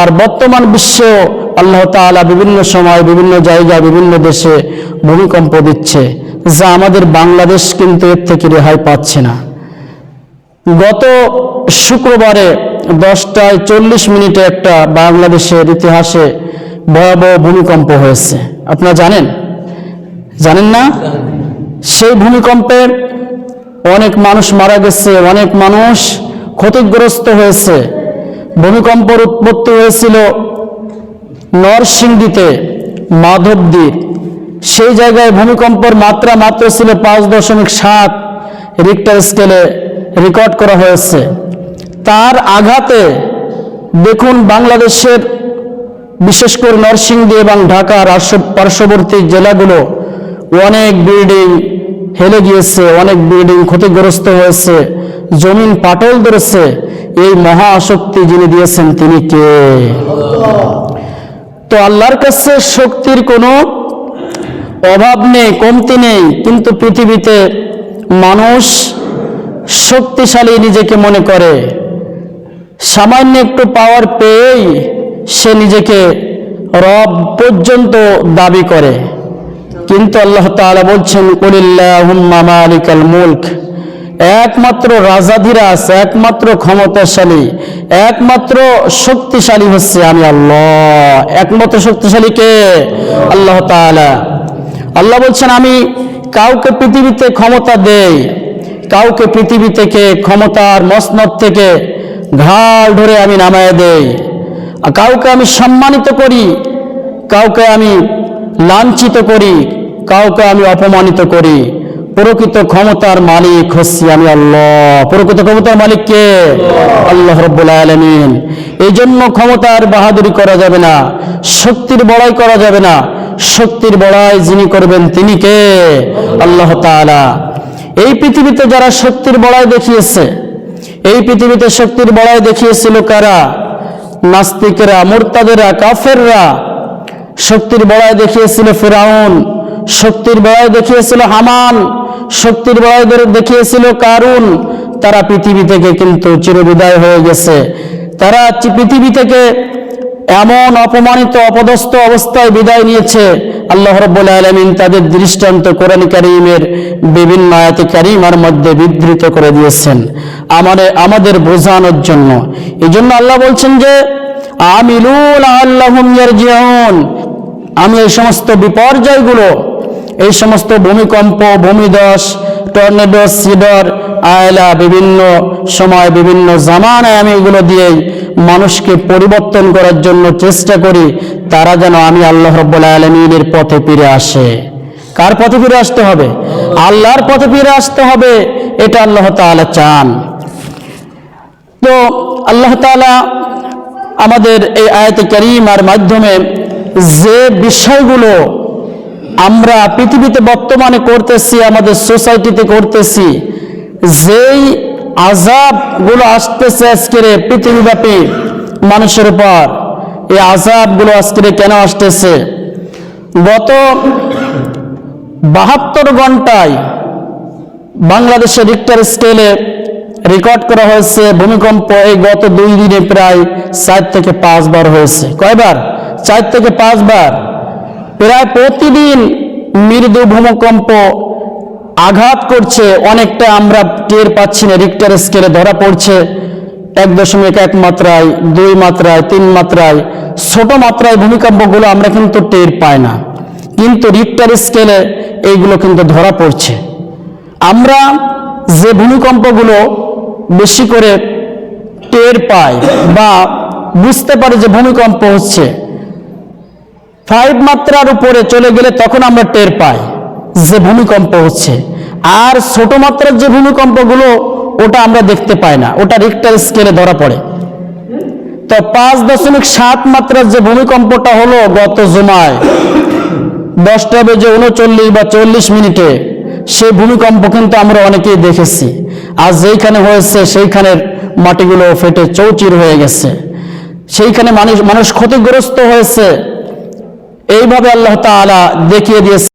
আর বর্তমান বিশ্ব আল্লাহ তাআলা বিভিন্ন সময়, বিভিন্ন জায়গায়, বিভিন্ন দেশে ভূমিকম্প দিচ্ছে, যা আমাদের বাংলাদেশ কিন্তু এর থেকে রেহাই পাচ্ছে না। গত শুক্রবারে দশটায় চল্লিশ মিনিটে একটা বাংলাদেশের ইতিহাসে ভয়াবহ ভূমিকম্প হয়েছে। আপনারা জানেন? জানেন না? সেই ভূমিকম্পে অনেক মানুষ মারা গেছে, অনেক মানুষ ক্ষতিগ্রস্ত হয়েছে। ভূমিকম্পর উৎপত্তি হয়েছিল নরসিংদীতে মাধবদ্বীপ সেই জায়গায় ভূমিকম্পের মাত্রা মাত্র ছিল পাঁচ দশমিক সাত রিক্টার স্কেলে রেকর্ড করা হয়েছে। তার আঘাতে দেখুন বাংলাদেশের, বিশেষ করে নরসিংদী এবং ঢাকার পার্শ্ববর্তী জেলাগুলো অনেক বিল্ডিং হেলে গিয়েছে, অনেক বিল্ডিং ক্ষতিগ্রস্ত হয়েছে, জমিন পাটল ধরেছে এই মহা শক্তি যিনি দিয়েছেন তিনি কে? তো আল্লাহর কাছে শক্তির কোনো অভাব নেই, কমতি নেই, কিন্তু পৃথিবীতে মানুষ শক্তিশালী নিজেকে মনে করে। সামান্য একটু পাওয়ার পেয়েই সে নিজেকে রব পর্যন্ত দাবি করে। কিন্তু আল্লাহ তাআলা বলছেন, কুলিল্লাহুম্মা মালিকাল মুলক। একমাত্র রাজাধিরাজ একমাত্র ক্ষমতাশালী, একমাত্র শক্তিশালী হচ্ছে আমি আল্লাহ। একমাত্র শক্তিশালী কে? আল্লাহ আল্লাহ বলছেন, আমি কাউকে পৃথিবীতে ক্ষমতা দেই, কাউকে পৃথিবী থেকে ক্ষমতার মসনদ থেকে ঘাল ধরে আমি নামায় দেই। কাউকে আমি সম্মানিত করি, কাউকে আমি লাঞ্ছিত করি, কাউকে আমি অপমানিত করি। প্রকৃত ক্ষমতার মালিক হচ্ছি আমি আল্লাহ। প্রকৃত ক্ষমতার মালিক কে? আল্লাহ আলমিন। এই জন্য ক্ষমতার বাহাদুরি করা যাবে না, শক্তির বড়াই করা যাবে না। শক্তির বড়াই যিনি করবেন তিনি কে? আল্লাহ তাআলা। এই পৃথিবীতে যারা শক্তির বড়াই দেখিয়েছে, এই পৃথিবীতে শক্তির বড়াই দেখিয়েছিল কারা? নাস্তিকেরা, মুরতাদেরা, কাফেররা। শক্তির বড়াই দেখিয়েছিল ফেরাউন। শক্তির বড়াই দেখিয়েছিল হামান, শক্তির বড়াই দেখিয়েছিল কারুন। তারা পৃথিবী থেকে কিন্তু চিরবিদায় হয়ে গেছে। তারা পৃথিবী থেকে এমন অপমানিত, অপদস্থ অবস্থায় বিদায় নিয়েছে। আল্লাহ রব্বুল আলমিন তাদের দৃষ্টান্ত কোরআন কারিমের বিভিন্ন আয়াতে কারিমার মধ্যে বিধৃত করে দিয়েছেন আমাদের আমাদের বোঝানোর জন্য। এই জন্য আল্লাহ বলছেন যে আমিলুল ইয়ারজিউন। আমি এই সমস্ত বিপর্যয়গুলো এই সমস্ত ভূমিকম্প ভূমিদশ টর্নেডো, সিডর, আয়লা বিভিন্ন সময় বিভিন্ন জামানায় আমি এগুলো দিয়েই মানুষকে পরিবর্তন করার জন্য চেষ্টা করি, তারা যেন আমি আল্লাহ রব্বুল আলমিনের পথে ফিরে আসে। কার পথে ফিরে আসতে হবে? আল্লাহর পথে ফিরে আসতে হবে, এটা আল্লাহ তাআলা চান। তো আল্লাহ তাআলা আমাদের এই আয়াতে কারিমার মাধ্যমে যে বিষয়গুলো আমরা পৃথিবীতে বর্তমানে করতেছি, আমাদের সোসাইটিতে করতেছি, যেই আজাবগুলো আসতেছে আজকের পৃথিবীব্যাপী মানুষের উপর, এই আজাবগুলো আজকের কেন আসতেছে? গত বাহাত্তর ঘন্টায় বাংলাদেশের রিক্টার স্কেলে রেকর্ড করা হয়েছে, ভূমিকম্প এই গত দুই দিনে প্রায় চার থেকে পাঁচবার হয়েছে। কয়বার? চার থেকে পাঁচবার। প্রায় প্রতিদিন মৃদু ভূমিকম্প আঘাত করছে, অনেকটা আমরা টের পাচ্ছি না রিক্টার স্কেলে ধরা পড়ছে। এক দশমিক এক মাত্রায়, দুই মাত্রায়, তিন মাত্রায়, ছোট মাত্রায় ভূমিকম্পগুলো আমরা কিন্তু টের পাই না। কিন্তু রিক্টার স্কেলে এইগুলো কিন্তু ধরা পড়ছে। আমরা যে ভূমিকম্পগুলো বেশি করে টের পাই বা বুঝতে পারি যে ভূমিকম্প হচ্ছে ফাইভ মাত্রার উপরে চলে গেলে তখন আমরা টের পাই যে ভূমিকম্প হচ্ছে। আর ছোট মাত্রার যে ভূমিকম্পগুলো, ওটা আমরা দেখতে পাই না। ওটা রিক্টার স্কেলে ধরা পড়ে। তো পাঁচ দশমিক সাত মাত্রার যে ভূমিকম্পটা হলো গত জুমায়, দশটা বেজে উনচল্লিশ বা চল্লিশ মিনিটে সেই ভূমিকম্প কিন্তু আমরা অনেকেই দেখেছি। আর যেইখানে হয়েছে, সেইখানের মাটিগুলো ফেটে চৌচির হয়ে গেছে। সেইখানে মানুষ মানুষ ক্ষতিগ্রস্ত হয়েছে। এইভাবে আল্লাহ তালা দেখিয়ে দিয়েছে।